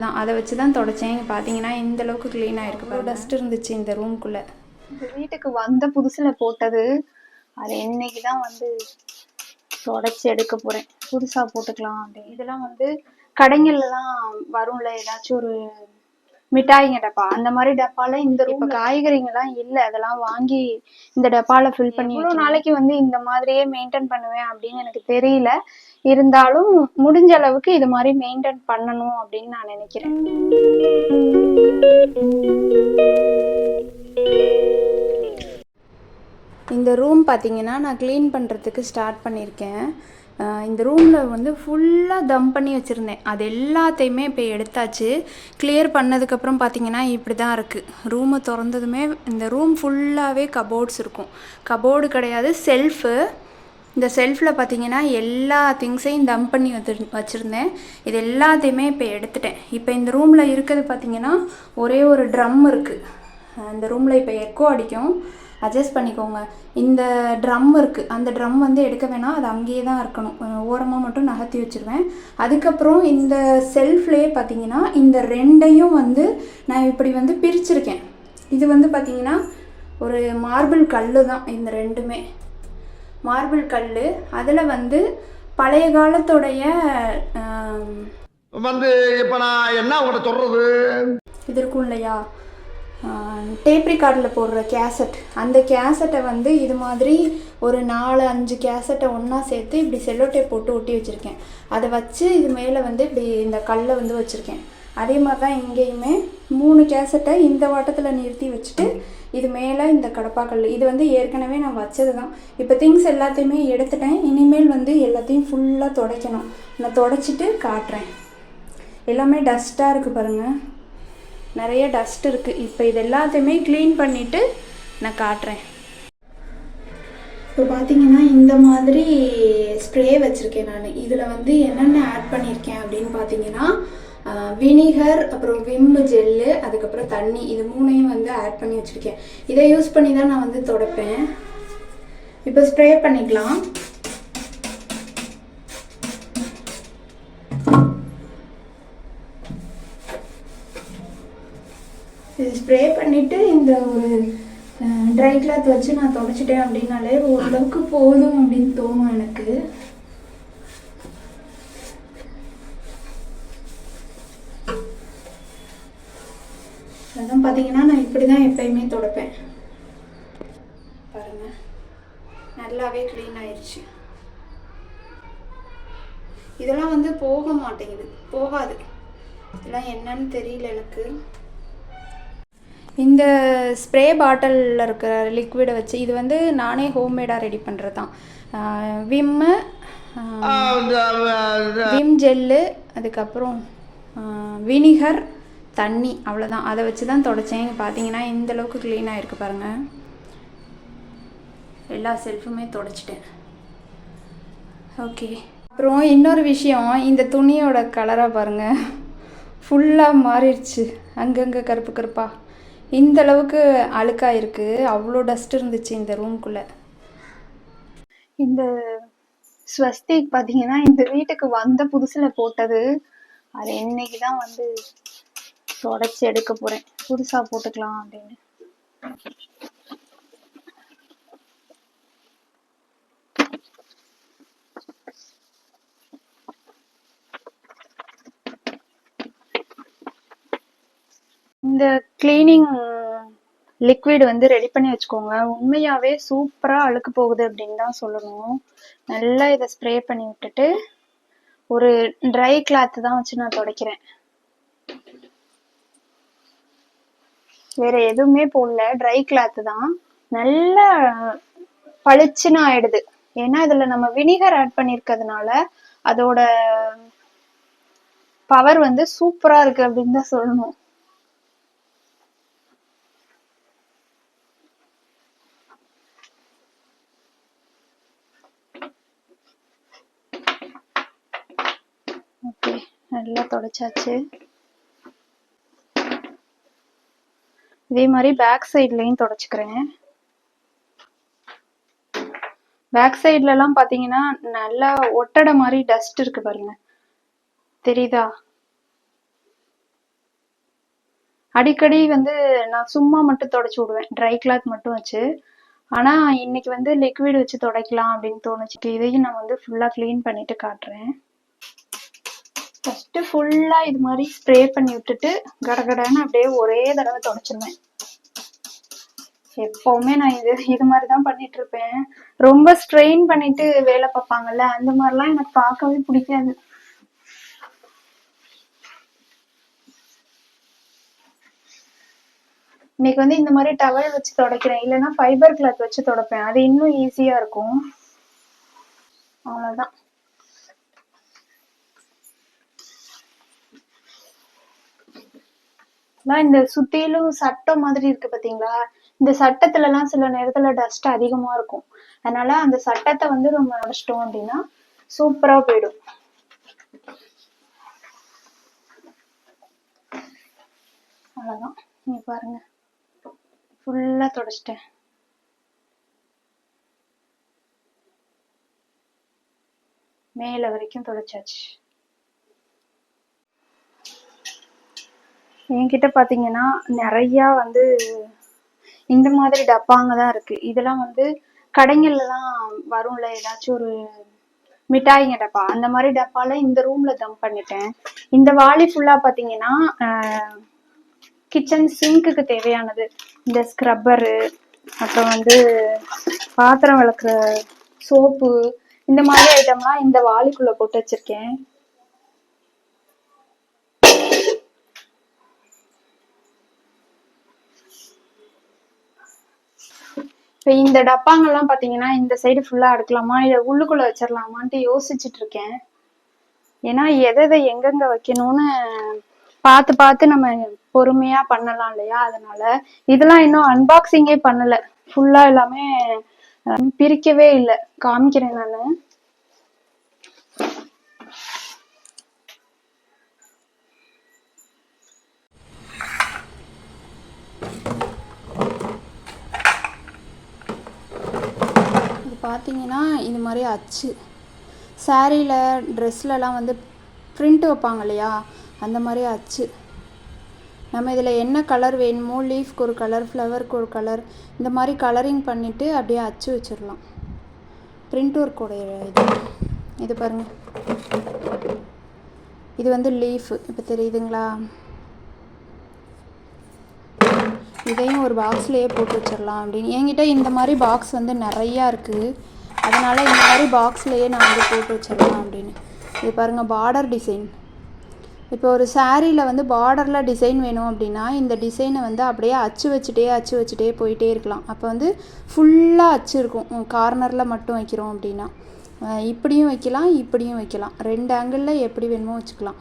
தான் அதை வச்சு தான் தொடச்சேன் பார்த்தீங்கன்னா இந்த அளவுக்கு க்ளீனாக இருக்கு டஸ்ட் இருந்துச்சு இந்த ரூம்குள்ளே இந்த வீட்டுக்கு வந்த புதுசுல போட்டது அது இன்னைக்கு தான் வந்து தொடச்சி எடுக்க போறேன். புதுசா போட்டுக்கலாம் அப்படின்னு. இதெல்லாம் வந்து கடைங்கள்லாம் வரும்ல ஏதாச்சும் ஒரு மிட்டாய்ங்க டப்பா. அந்த மாதிரி டப்பால இந்த இப்ப காய்கறிங்கெல்லாம் இல்ல. அதெல்லாம் வாங்கி இந்த டப்பால ஃபில் பண்ணி இவ்வளவு நாளைக்கு வந்து இந்த மாதிரியே மெயின்டைன் பண்ணுவேன் அப்படின்னு எனக்கு தெரியல. இருந்தாலும் முடிஞ்ச அளவுக்கு இது மாதிரி மெயின்டைன் பண்ணணும் அப்படின்னு நான் நினைக்கிறேன். இந்த ரூம் பார்த்தீங்கன்னா நான் க்ளீன் பண்ணுறதுக்கு ஸ்டார்ட் பண்ணியிருக்கேன் இந்த ரூமில் வந்து ஃபுல்லாக தம் பண்ணி வச்சுருந்தேன். அது எல்லாத்தையுமே இப்போ எடுத்தாச்சு. கிளியர் பண்ணதுக்கப்புறம் பார்த்தீங்கன்னா இப்படி தான் இருக்குது ரூமை திறந்ததுமே இந்த ரூம் ஃபுல்லாகவே கபோர்ட்ஸ் இருக்கும். கபோர்டு கிடையாது செல்ஃபு இந்த செல்ஃபில் பார்த்தீங்கன்னா எல்லா திங்ஸையும் தம் பண்ணி வச்சு வச்சுருந்தேன். இது எல்லாத்தையுமே இப்போ எடுத்துட்டேன். இப்போ இந்த ரூமில் இருக்கிறது பார்த்தீங்கன்னா ஒரே ஒரு ட்ரம் இருக்குது இந்த ரூமில் இப்போ எக்கோ அடிக்கும். அட்ஜஸ்ட் பண்ணிக்கோங்க. இந்த ட்ரம் இருக்குது அந்த ட்ரம் வந்து எடுக்க வேணாம். அது அங்கேயே தான் இருக்கணும். ஓரமாக மட்டும் நகர்த்தி வச்சுருவேன். அதுக்கப்புறம் இந்த செல்ஃப்லேயே பார்த்தீங்கன்னா இந்த ரெண்டையும் வந்து நான் இப்படி வந்து பிரிச்சிருக்கேன். இது வந்து பார்த்தீங்கன்னா ஒரு மார்பிள் கல் தான் இந்த ரெண்டுமே. மார்பிள் கல் அதில் வந்து பழைய காலத்துடைய வந்து இப்ப நான் என்ன உங்கள்கிட்ட சொல்றது? இது இருக்கும் இல்லையா? டேப் ரெக்கார்டில் போடுற கேசட் அந்த கேசட்டை வந்து இது மாதிரி ஒரு நாலு அஞ்சு கேசட்டை ஒன்றா சேர்த்து இப்படி செல்லோ டேப் போட்டு ஒட்டி வச்சுருக்கேன். அதை வச்சு இது மேலே வந்து இப்படி இந்த கல்லை வந்து வச்சுருக்கேன். அதே மாதிரி தான் இங்கேயுமே மூணு கேசட்டை இந்த வாட்டத்தில் நிறுத்தி வச்சுட்டு இது மேலே இந்த கடப்பாக்கல் இது வந்து ஏற்கனவே நான் வச்சது தான் இப்போ திங்ஸ் எல்லாத்தையுமே எடுத்துட்டேன். இனிமேல் வந்து எல்லாத்தையும் ஃபுல்லாக துடைக்கணும். நான் துடைச்சிட்டு காட்டுறேன். எல்லாமே டஸ்ட்டாக இருக்குது பாருங்கள் நிறைய டஸ்ட் இருக்குது இப்போ இது எல்லாத்தையுமே க்ளீன் பண்ணிவிட்டு நான் காட்டுறேன். இப்போ பார்த்தீங்கன்னா இந்த மாதிரி ஸ்ப்ரே வச்சுருக்கேன் நான். இதில் வந்து என்னென்ன ஆட் பண்ணியிருக்கேன் அப்படின்னு பார்த்தீங்கன்னா வினிகர் அப்புறம் விம்மு ஜெல்லு அதுக்கப்புறம் தண்ணி இது மூணையும் வந்து ஆட் பண்ணி வச்சுருக்கேன். இதை யூஸ் பண்ணி தான் நான் வந்து துடைப்பேன். இப்போ ஸ்ப்ரே பண்ணிக்கலாம். இது ஸ்ப்ரே பண்ணிவிட்டு இந்த ஒரு ட்ரை கிளாத் வச்சு நான் துடைச்சிட்டேன் அப்படின்னாலே ஓரளவுக்கு போதும் அப்படின்னு தோணும் எனக்கு. அதான் பார்த்தீங்கன்னா நான் இப்படி தான் எப்பயுமே துடைப்பேன். பாருங்க. நல்லாவே க்ளீன் ஆயிடுச்சு இதெல்லாம் வந்து போக மாட்டேங்குது. போகாது. இதெல்லாம் என்னன்னு தெரியல எனக்கு. இந்த ஸ்ப்ரே பாட்டிலில் இருக்கிற லிக்விடை வச்சு இது வந்து நானே ஹோம்மேடாக ரெடி பண்ணுறது தான் விம்மு விம் ஜெல்லு அதுக்கப்புறம் வினிகர் தண்ணி அவ்வளோதான் அதை வச்சு தான் தொடச்சேன் பார்த்தீங்கன்னா இந்த அளவுக்கு க்ளீனாக இருக்குது பாருங்கள் எல்லா செல்ஃபுமே தொடச்சிட்டேன். ஓகே அப்புறம் இன்னொரு விஷயம் இந்த துணியோட கலராக பாருங்கள் ஃபுல்லாக மாறிடுச்சு. அங்கங்கே கருப்பு கருப்பா. இந்த அளவுக்கு அழுக்காக இருக்குது அவ்வளோ டஸ்ட் இருந்துச்சு இந்த ரூம்குள்ளே இந்த ஸ்வஸ்திக் பார்த்தீங்கன்னா இந்த வீட்டுக்கு வந்த புதுசில் போட்டது. அது இன்னைக்கு தான் வந்து தொடச்சி எடுக்க போறேன். புதுசாக போட்டுக்கலாம் அப்படின்னு. இந்த கிளீனிங் லிக்விட் வந்து ரெடி பண்ணி வச்சுக்கோங்க. உண்மையாவே சூப்பராக அழுக்கு போகுது அப்படின்னு தான் சொல்லணும். நல்லா இதை ஸ்ப்ரே பண்ணி விட்டுட்டு ஒரு ட்ரை கிளாத் தான் வச்சு நான் துடைக்கிறேன். வேற எதுவுமே போடல. ட்ரை கிளாத் தான். நல்லா பளிச்சுன்னு ஆயிடுது. ஏன்னா இதுல நம்ம வினிகர் ஆட் பண்ணிருக்கிறதுனால அதோட பவர் வந்து சூப்பரா இருக்கு அப்படின்னு தான் சொல்லணும் ஓகே நல்லா தொடச்சாச்சு. இதே மாதிரி பேக் சைட்லையும் தொடச்சுக்கிறேன். பேக் சைட்லலாம் பார்த்தீங்கன்னா நல்லா ஒட்டடை மாதிரி டஸ்ட் இருக்கு பாருங்க. தெரியுதா? அடிக்கடி வந்து நான் சும்மா மட்டும் தொடச்சி விடுவேன். ட்ரை கிளாத் மட்டும் வச்சு. ஆனால் இன்னைக்கு வந்து லிக்விட் வச்சு துடைக்கலாம் அப்படின்னு தோணுச்சு. இதையும் நான் வந்து ஃபுல்லாக க்ளீன் பண்ணிட்டு காட்டுறேன். ஃபஸ்ட்டு ஃபுல்லாக இது மாதிரி ஸ்ப்ரே பண்ணி விட்டுட்டு கடகடன்னு அப்படியே ஒரே தடவை தொடச்சிருவேன். எப்பவுமே நான் இது இது மாதிரி தான் பண்ணிட்டு இருப்பேன். ரொம்ப ஸ்ட்ரெயின் பண்ணிட்டு வேலை பார்ப்பாங்கல்ல அந்த மாதிரிலாம் எனக்கு பார்க்கவே பிடிக்காது. இன்னைக்கு வந்து இந்த மாதிரி டவல் வச்சு துடைக்கிறேன். இல்லைன்னா ஃபைபர் கிளாத் வச்சு துடைப்பேன். அது இன்னும் ஈஸியா இருக்கும். அவ்வளோதான் ஆனா இந்த சுத்திலும் சட்டம் மாதிரி இருக்கு பாத்தீங்களா? இந்த சட்டத்துல எல்லாம் சில நேரத்துல டஸ்ட் அதிகமா இருக்கும். அதனால அந்த சட்டத்தை வந்து நம்ம அடைச்சிட்டோம் அப்படின்னா சூப்பரா போயிடும். அவ்வளவுதான். நீங்க பாருங்க. ஃபுல்லா தொடச்சிட்டேன். மேல வரைக்கும் தொடச்சாச்சு. என்கிட்ட பார்த்தீங்கன்னா நிறையா வந்து இந்த மாதிரி டப்பாங்க தான் இருக்குது இதெல்லாம் வந்து கடைங்கள்லாம் வரும்ல ஏதாச்சும் ஒரு மிட்டாய்ங்க டப்பா. அந்த மாதிரி டப்பால இந்த ரூம்ல தம் பண்ணிட்டேன். இந்த வாளி ஃபுல்லா பாத்தீங்கன்னா கிச்சன் சிங்க்குக்கு தேவையானது. இந்த ஸ்க்ரப்பரு அப்புறம் வந்து பாத்திரம் விளக்குற சோப்பு இந்த மாதிரி ஐட்டம்லாம் இந்த வாளிக்குள்ள போட்டு வச்சிருக்கேன். இப்போ இந்த டப்பாங்கெல்லாம் பார்த்தீங்கன்னா இந்த சைடு ஃபுல்லாக அடுக்கலாமா இல்லை உள்ளுக்குள்ளே வச்சிடலாமான்ட்டு யோசிச்சுட்டு இருக்கேன் ஏன்னா எதை எதை எங்கெங்க வைக்கணும்னு பார்த்து பார்த்து நம்ம பொறுமையா பண்ணலாம் இல்லையா? அதனால இதெல்லாம் இன்னும் அன்பாக்சிங்கே பண்ணல. ஃபுல்லா எல்லாமே பிரிக்கவே இல்லை. காமிக்கிறேன் நானு. பார்த்தீங்கன்னா இது மாதிரி அச்சு. சாரியில் ட்ரெஸ்லலாம் வந்து ப்ரிண்ட் வைப்பாங்க இல்லையா? அந்த மாதிரி அச்சு. நம்ம இதில் என்ன கலர் வேணுமோ லீஃப்க்கு ஒரு கலர் ஃப்ளவருக்கு ஒரு கலர் இந்த மாதிரி கலரிங் பண்ணிவிட்டு அப்படியே அச்சு வச்சிடலாம். பிரிண்ட் ஒர்க்கோடைய இது. இது பாருங்கள் இது வந்து லீஃப். இப்போ தெரியுதுங்களா? இதையும் ஒரு பாக்ஸ்லேயே போட்டு வச்சிடலாம் அப்படின்னு. என்கிட்ட இந்த மாதிரி பாக்ஸ் வந்து நிறையா இருக்குது அதனால் இந்த மாதிரி பாக்ஸ்லேயே நான் வந்து போட்டு வச்சிடலாம் அப்படின்னு. இது பாருங்கள் பார்டர் டிசைன் இப்போ ஒரு சாரியில் வந்து பார்டரில் டிசைன் வேணும் அப்படின்னா இந்த டிசைனை வந்து அப்படியே அச்சு வச்சுட்டே அச்சு வச்சுட்டே போயிட்டே இருக்கலாம். அப்போ வந்து ஃபுல்லாக அச்சு இருக்கும். கார்னரில் மட்டும் வைக்கிறோம் அப்படின்னா. இப்படியும் வைக்கலாம் இப்படியும் வைக்கலாம். ரெண்டு ஆங்கிளில் எப்படி வேணுமோ வச்சுக்கலாம்.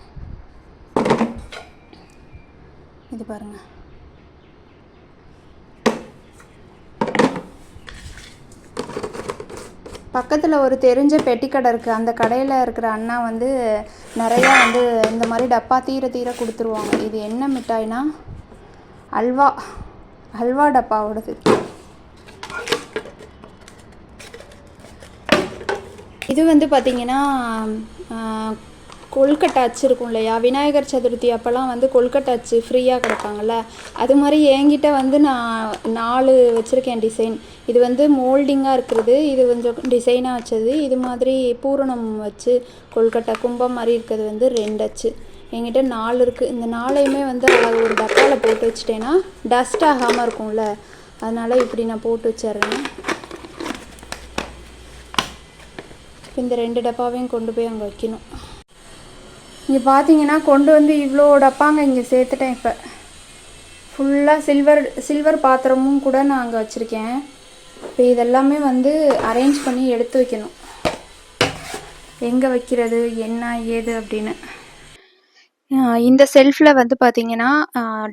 இது பாருங்கள் பக்கத்தில் ஒரு தெரிஞ்ச பெட்டிக்கடை இருக்குது அந்த கடையில் இருக்கிற அண்ணா வந்து நிறையா வந்து இந்த மாதிரி டப்பா தீர தீர கொடுத்துருவாங்க. இது என்ன மிட்டாய்னா? அல்வா. அல்வா டப்பாவோடது. இது வந்து பார்த்திங்கன்னா கொழுக்கட்டை அச்சு இருக்கும் இல்லையா? விநாயகர் சதுர்த்தி அப்போல்லாம் வந்து கொழுக்கட்டை அச்சு ஃப்ரீயாக கொடுப்பாங்கல்ல? அது மாதிரி என்கிட்ட வந்து நான் நாலு வச்சுருக்கேன் டிசைன் இது வந்து மோல்டிங்காக இருக்கிறது இது கொஞ்சம் டிசைனாக வச்சது. இது மாதிரி பூரணம் வச்சு கொழுக்கட்டை கும்பம் மாதிரி இருக்கிறது வந்து ரெண்டு அச்சு. என்கிட்ட நாலு இருக்குது இந்த நாளையுமே வந்து அழகு ஒரு டப்பாவில் போட்டு வச்சிட்டேன்னா டஸ்ட் ஆகாமல் இருக்கும்ல? அதனால் இப்படி நான் போட்டு வச்சிடுறேன். இந்த ரெண்டு டப்பாவையும் கொண்டு போய் அங்கே வைக்கணும். இங்கே பார்த்தீங்கன்னா கொண்டு வந்து இவ்வளோ டப்பாங்க இங்கே சேர்த்துட்டேன் இப்போ. ஃபுல்லாக சில்வர் சில்வர் பாத்திரமும் கூட நான் அங்கே வச்சுருக்கேன். இப்போ இதெல்லாமே வந்து அரேஞ்ச் பண்ணி எடுத்து வைக்கணும். எங்கே வைக்கிறது என்ன ஏது அப்படின்னு. இந்த செல்ஃபில் வந்து பார்த்தீங்கன்னா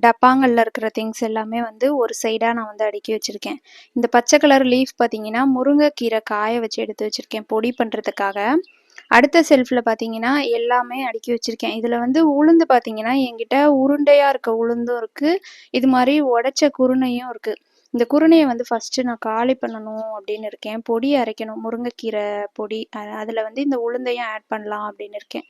டப்பாங்களில் இருக்கிற திங்ஸ் எல்லாமே வந்து ஒரு சைடாக நான் வந்து அடுக்கி வச்சுருக்கேன். இந்த பச்சை கலர் லீஃப் பார்த்தீங்கன்னா முருங்கைக்கீரை காய வச்சு எடுத்து வச்சுருக்கேன் பொடி பண்ணுறதுக்காக அடுத்த செல்ஃபில் பார்த்தீங்கன்னா எல்லாமே அடுக்கி வச்சுருக்கேன். இதில் வந்து உளுந்து பார்த்தீங்கன்னா என்கிட்ட உருண்டையாக இருக்க உளுந்தும் இருக்குது இது மாதிரி உடைச்ச குருணையும் இருக்குது இந்த குருணையை வந்து ஃபஸ்ட்டு நான் காலி பண்ணணும் அப்படின்னு இருக்கேன். பொடி அரைக்கணும். முருங்கைக்கீரை பொடி. அதில் வந்து இந்த உளுந்தையும் ஆட் பண்ணலாம் அப்படின்னு இருக்கேன்.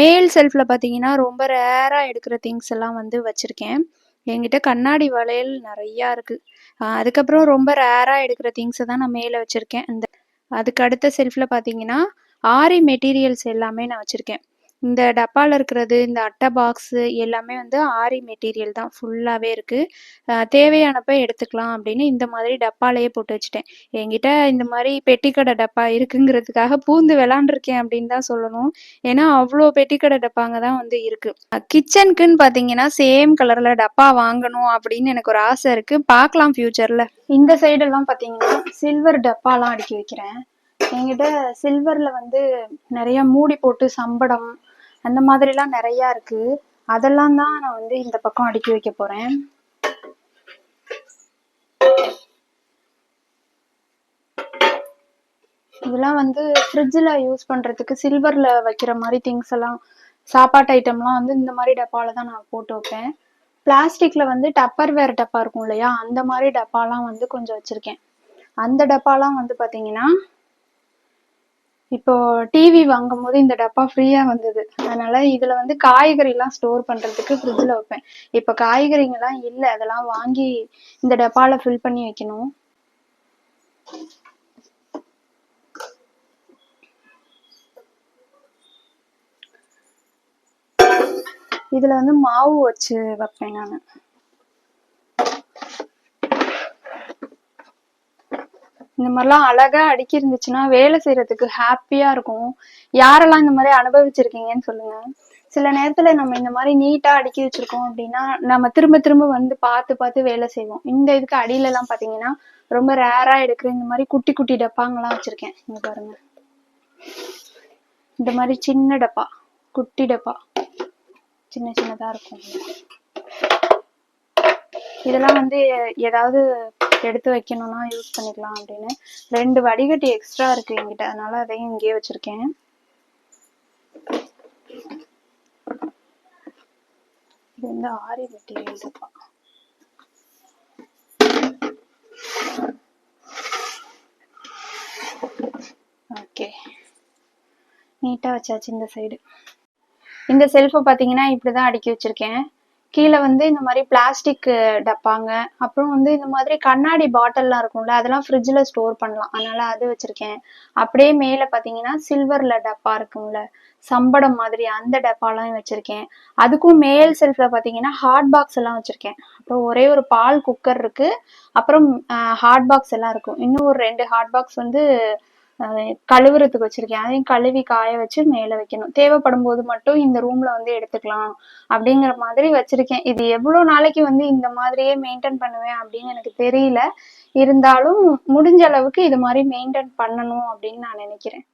மேல் செல்ஃபில் பார்த்தீங்கன்னா ரொம்ப ரேராக எடுக்கிற திங்ஸ் எல்லாம் வந்து வச்சுருக்கேன். என்கிட்ட கண்ணாடி வளையல் நிறையா இருக்குது அதுக்கப்புறம் ரொம்ப ரேராக எடுக்கிற திங்ஸை தான் நான் மேலே வச்சுருக்கேன். இந்த அதுக்கு அடுத்த செல்ஃபில் பார்த்தீங்கன்னா ஆரி மெட்டீரியல்ஸ் எல்லாமே நான் வச்சுருக்கேன். இந்த டப்பாவில் இருக்கிறது இந்த அட்டை பாக்ஸு எல்லாமே வந்து ஆரி மெட்டீரியல் தான் ஃபுல்லாகவே இருக்குது தேவையானப்ப எடுத்துக்கலாம் அப்படின்னு இந்த மாதிரி டப்பாலேயே போட்டு வச்சுட்டேன். என்கிட்ட இந்த மாதிரி பெட்டிக்கடை டப்பா இருக்குங்கிறதுக்காக பூந்து விளாண்டுருக்கேன் அப்படின்னு தான் சொல்லணும். ஏன்னா அவ்வளோ பெட்டிக்கடை டப்பாங்க தான் வந்து இருக்குது கிச்சனுக்குன்னு பார்த்தீங்கன்னா சேம் கலரில் டப்பா வாங்கணும் அப்படின்னு எனக்கு ஒரு ஆசை இருக்குது பார்க்கலாம் ஃப்யூச்சரில் இந்த சைடெல்லாம் பார்த்தீங்கன்னா சில்வர் டப்பாலாம் அடுக்கி வைக்கிறேன். என்கிட்ட சில்வரில் வந்து நிறைய மூடி போட்டு சம்படம் அந்த மாதிரிலாம் நிறையா இருக்கு. அதெல்லாம் தான் நான் வந்து இந்த பக்கம் அடுக்கி வைக்க போகிறேன் இதெல்லாம் வந்து ஃப்ரிட்ஜில் யூஸ் பண்ணுறதுக்கு சில்வரில் வைக்கிற மாதிரி திங்ஸ் எல்லாம் சாப்பாட்டு ஐட்டம்லாம் வந்து இந்த மாதிரி டப்பாவில் தான் நான் போட்டு வைப்பேன். பிளாஸ்டிக்கில் வந்து டப்பர் வேர் டப்பா இருக்கும் இல்லையா? அந்த மாதிரி டப்பாலாம் வந்து கொஞ்சம் வச்சுருக்கேன். அந்த டப்பாலாம் வந்து பார்த்தீங்கன்னா இப்போ டிவி வாங்கும் போது இந்த டப்பா ஃப்ரீயா வந்தது. அதனால இதுல வந்து காய்கறி எல்லாம் ஸ்டோர் பண்றதுக்கு ஃப்ரிட்ஜ்ல வைப்பேன். இப்ப காய்கறிங்கெல்லாம் இல்ல அதெல்லாம் வாங்கி இந்த டப்பால ஃபில் பண்ணி வைக்கணும். இதுல வந்து மாவு வச்சு வைப்பேன் நான். இந்த மாதிரிலாம் அழகா அடுக்கி இருந்துச்சுன்னா வேலை செய்யறதுக்கு ஹாப்பியா இருக்கும். யாரெல்லாம் இந்த மாதிரி அனுபவிச்சிருக்கீங்கன்னு சொல்லுங்க. சில நேரத்துல நம்ம இந்த மாதிரி நீட்டா அடுக்கி வச்சிருக்கோம் அப்படின்னா நம்ம திரும்ப திரும்ப வந்து பார்த்து பார்த்து வேலை செய்வோம். இந்த இதுக்கு அடியில எல்லாம் பாத்தீங்கன்னா ரொம்ப ரேரா எடுக்கிற இந்த மாதிரி குட்டி குட்டி டப்பாங்கெல்லாம் வச்சிருக்கேன். இங்க பாருங்க. இந்த மாதிரி சின்ன டப்பா குட்டி டப்பா. சின்ன சின்னதா இருக்கும். இதெல்லாம் வந்து ஏதாவது எடுத்து வைக்கணும்னா யூஸ் பண்ணிக்கலாம் அப்படின்னு. ரெண்டு வடிகட்டி எக்ஸ்ட்ரா இருக்கு என்கிட்ட. அதனால அதையும் இங்கேயே வச்சிருக்கேன். இது வந்து ஆரி மெட்டீரியல் டப்பா ஓகே நீட்டாக வச்சாச்சு இந்த சைடு இந்த செல்ஃபை பார்த்தீங்கன்னா இப்படி தான் அடுக்கி வச்சிருக்கேன். கீழே வந்து இந்த மாதிரி பிளாஸ்டிக் டப்பாங்க. அப்புறம் வந்து இந்த மாதிரி கண்ணாடி பாட்டில்லாம் இருக்கும்ல அதெல்லாம் ஃப்ரிட்ஜில் ஸ்டோர் பண்ணலாம். அதனால அது வச்சிருக்கேன். அப்படியே மேலே பார்த்தீங்கன்னா சில்வரில் டப்பா இருக்கும்ல சம்படம் மாதிரி அந்த டப்பாலாம் வச்சிருக்கேன். அதுக்கும் மேல் செல்ஃபில் பார்த்தீங்கன்னா ஹாட் பாக்ஸ் எல்லாம் வச்சிருக்கேன். அப்புறம் ஒரே ஒரு பால் குக்கர் இருக்கு. அப்புறம் ஹாட் பாக்ஸ் எல்லாம் இருக்கும். இன்னும் ஒரு ரெண்டு ஹாட் பாக்ஸ் வந்து கழுவுறதுக்கு வச்சிருக்கேன். அதையும் கழுவி காய வச்சு மேல வைக்கணும். தேவைப்படும் போது மட்டும் இந்த ரூம்ல வந்து எடுத்துக்கலாம் அப்படிங்கிற மாதிரி வச்சிருக்கேன். இது எவ்வளவு நாளைக்கு வந்து இந்த மாதிரியே மெயின்டைன் பண்ணுவேன் அப்படின்னு எனக்கு தெரியல. இருந்தாலும் முடிஞ்ச அளவுக்கு இது மாதிரி மெயின்டைன் பண்ணணும் அப்படின்னு நான் நினைக்கிறேன்.